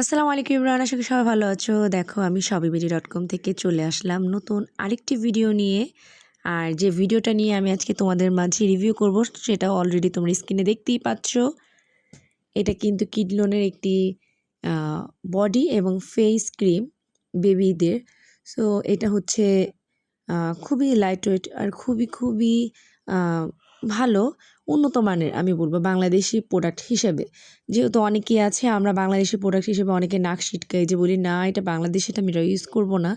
আসসালামু আলাইকুম ইমরান, আশা করি সবাই ভালো আছো। দেখো, আমি সবিবিডি ডট কম থেকে চলে আসলাম নতুন আরেকটি ভিডিও নিয়ে। আর যে ভিডিওটা নিয়ে আমি আজকে তোমাদের মাঝে রিভিউ করব, সেটা অলরেডি তোমরা স্ক্রিনে দেখতেই পাচ্ছ। এটা কিন্তু কিডলোনের একটি বডি এবং ফেস ক্রিম বেবিদের সো এটা হচ্ছে খুবই লাইট ওয়েট আর খুবই খুবই ভালো। উন্নত মানের, আমি বলব বাংলাদেশি প্রোডাক্ট হিসেবে। যেহেতু অনেকেই আছে, আমরা বাংলাদেশি প্রোডাক্ট হিসেবে অনেকে নাক ছিটকাই যে বলি, না, এটা বাংলাদেশে এটা আমি ইউজ করব না।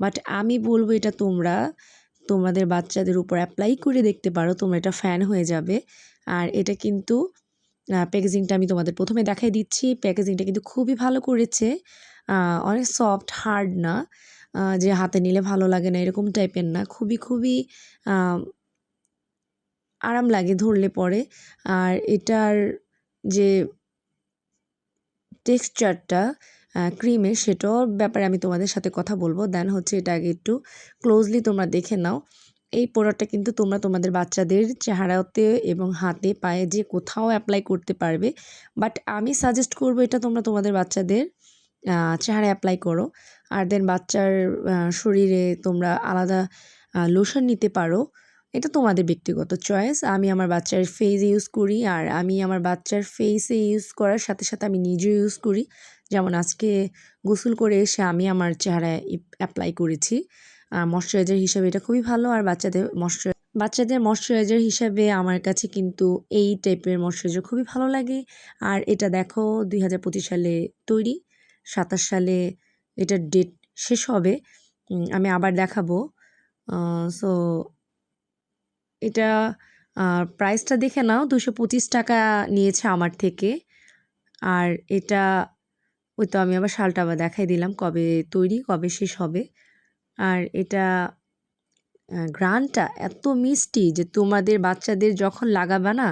বাট আমি বলব এটা তোমরা, তোমাদের বাচ্চাদের উপর অ্যাপ্লাই করে দেখতে পারো, তোমরা এটা ফ্যান হয়ে যাবে। আর এটা কিন্তু প্যাকেজিংটা আমি তোমাদের প্রথমে দেখাই দিচ্ছি। প্যাকেজিংটা কিন্তু খুবই ভালো করেছে। অনেক সফট হার্ড না। যে হাতে নিলে ভালো লাগে না, এরকম টাইপের না। খুবই খুবই আরাম লাগে ধরলে পরে। আর এটার যে টেক্সচারটা ক্রিমের সেটার ব্যাপারে আমি তোমাদের সাথে কথা বলব। দেন হচ্ছে এটা আগে একটু ক্লোজলি তোমরা দেখে নাও। এই প্রোডাক্টটা কিন্তু তোমরা তোমাদের বাচ্চাদের চেহারাতে এবং হাতে, পায়ে যে কোথাও অ্যাপ্লাই করতে পারবে। বাট আমি সাজেস্ট করব এটা তোমরা তোমাদের বাচ্চাদের চেহারা অ্যাপ্লাই করো। আর দেন বাচ্চার শরীরে তোমরা আলাদা লোশন নিতে পারো। এটা তোমাদের ব্যক্তিগত চয়েস আমি আমার বাচ্চার ফেস ইউজ করি আর আমি আমার বাচ্চার ফেসে ইউজ করার সাথে সাথে আমি নিজেও ইউজ করি। যেমন আজকে গোসল করে এসে আমি আমার চেহারায় অ্যাপ্লাই করেছি। ময়শ্চারাইজার হিসাবে এটা খুবই ভালো আর বাচ্চাদের ময়শ্চার বাচ্চাদের ময়শ্চারাইজার হিসাবে আমার কাছে কিন্তু এই টাইপের ময়শ্চারাইজার খুবই ভালো লাগে। আর এটা দেখো দুই হাজার পঁচিশ সালে তৈরি, সাতাশ সালে এটার ডেট শেষ হবে। আমি আবার দেখাবো। সো এটা প্রাইসটা দেখে নাও, দুশো পঁচিশ টাকা নিয়েছে আমার থেকে। আর এটা, ওই তো আমি আবার শালটা আবার দেখাই দিলাম কবে তৈরি, কবে শেষ হবে। আর এটা গ্রানটা এত মিষ্টি যে তোমাদের বাচ্চাদের যখন লাগাবে না,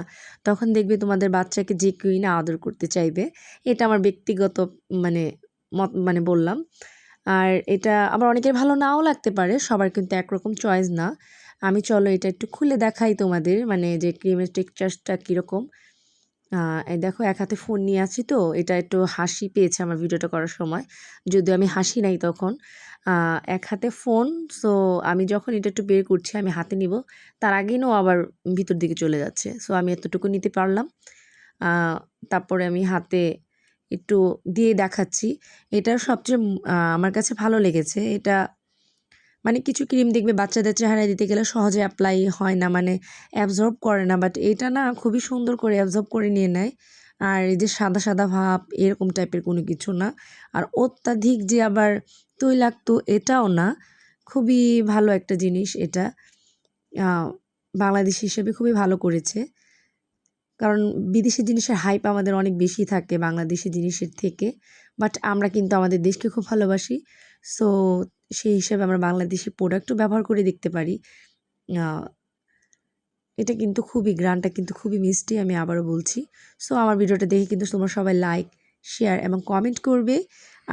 তখন দেখবে তোমাদের বাচ্চাকে যে কেউই না আদর করতে চাইবে। এটা আমার ব্যক্তিগত মানে মত মানে বললাম। আর এটা আবার অনেকের ভালো নাও লাগতে পারে, সবার কিন্তু একরকম চয়েস না। আমি চলো এটা একটু খুলে দেখাই তোমাদের মানে যে ক্রিমের টেক্সচারটা কীরকম। দেখো, এক হাতে ফোন নিয়ে আছি তো, এটা একটু হাসি পেয়েছে আমার ভিডিওটা করার সময়। যদিও আমি হাসি নাই তখন। এক হাতে ফোন সো আমি যখন এটা একটু বের করছি, আমি হাতে নিব। তার আগেই আবার ভিতর দিকে চলে যাচ্ছে সো আমি এতটুকু নিতে পারলাম। তারপরে আমি হাতে একটু দিয়ে দেখাচ্ছি। এটার সবচেয়ে আমার কাছে ভালো লেগেছে। এটা মানে কিছু ক্রিম দেখবে বাচ্চাদের চেহারায় দিতে গেলে সহজে অ্যাপ্লাই হয় না মানে অ্যাবজর্ব করে না বাট এটা না খুবই সুন্দর করে অ্যাবজর্ব করে নিয়ে নেয়। আর এই যে সাদা সাদা ভাব এরকম টাইপের কোনো কিছু না। আর অত্যাধিক যে আবার তৈলাক্ত এটাও না, খুবই ভালো একটা জিনিস এটা। বাংলাদেশ হিসেবে খুবই ভালো করেছে। কারণ বিদেশি জিনিসের হাইপ আমাদের অনেক বেশি থাকে বাংলাদেশি জিনিসের থেকে বাট আমরা কিন্তু আমাদের দেশকে খুব ভালোবাসি। সো সেই হিসাবে আমরা বাংলাদেশি প্রোডাক্টও ব্যবহার করে দেখতে পারি। এটা কিন্তু খুবই, গ্রানটা কিন্তু খুবই মিষ্টি, আমি আবারও বলছি। সো আমার ভিডিওটা দেখে কিন্তু তোমরা সবাই লাইক শেয়ার এবং কমেন্ট করবে।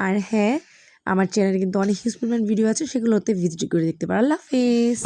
আর হ্যাঁ আমার চ্যানেলে কিন্তু অনেক হিউজ ভিডিও আছে সেগুলোতে ভিজিট করে দেখতে পারো। আল্লাহ হাফেজ।